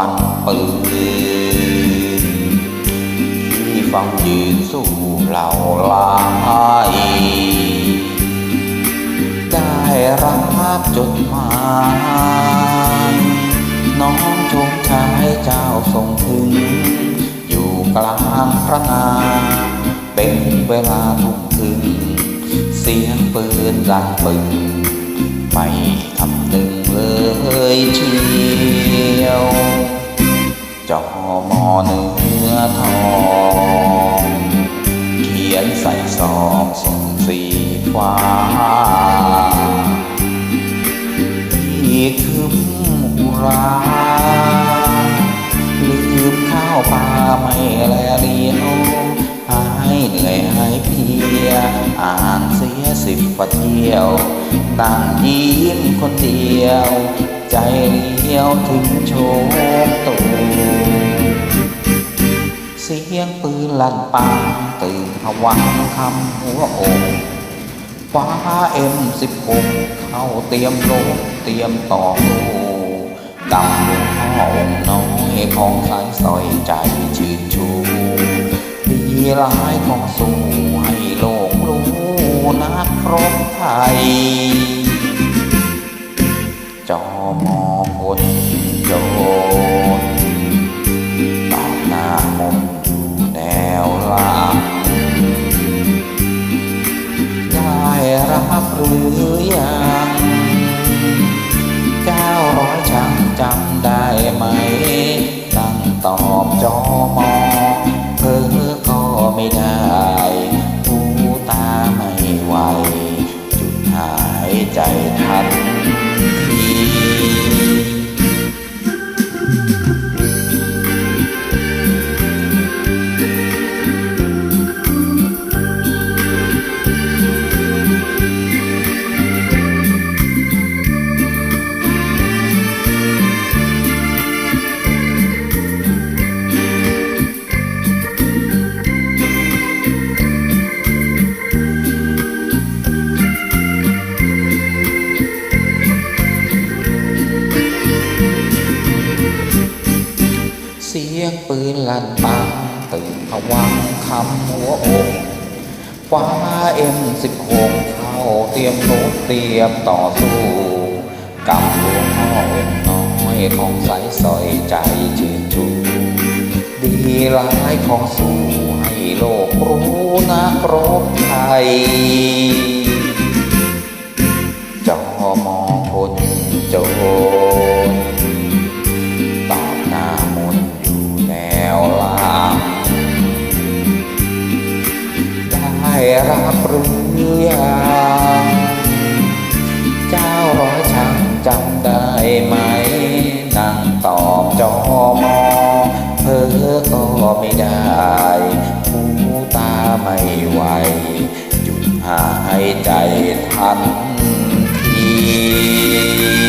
ฟันปืนที่ฟังยืนสู้เหล่าลายได้รับจดหมายน้องชมชายเจ้าส่งถึง อยู่กลางพระนาเป็นเวลาทุ่มถึงเสียงปืนดังปึงไม่คำหนึ่งเลยเชียว มอเนื้อทองเขียนใส่ซองส่งสีฟ้าที่คืมอุราลืมข้าวปลาไม่แลเลียวหายเหนื่อยหายเพีย อ่านเสียสิบกว่าเที่ยวนั่งยิ้มคนเดียว ใจเลี้ยวถึงโชคตูเลันปังตื่นผวังคำหัวโอกฟ้าเอ็มสิบหกเข้าเตรียมลงเตรียมต่อสู้กับหลวงพ่อองค์น้อยของสายสอยใจชื่นชูดีร้ายของสู้ให้โลกรู้นักรบไทย รับหรือยังเจ้าร้อยช่างจำได้ไหม ตั้งตอบจอมอ ยงปืนลั่นปังตื่นผวังคำหัวอกฟ้าเอ็มสิบหกเข้าเตรียมรบเตรียมต่อสู้กับหลวงพ่อองน้อยของสายสอยใจชื่นชูดีร้ายของสู้ให้โลกรู้นักรบไทย มอเพอก็ไม่ได้หูตาไม่ไหวหยุดหายใจทันที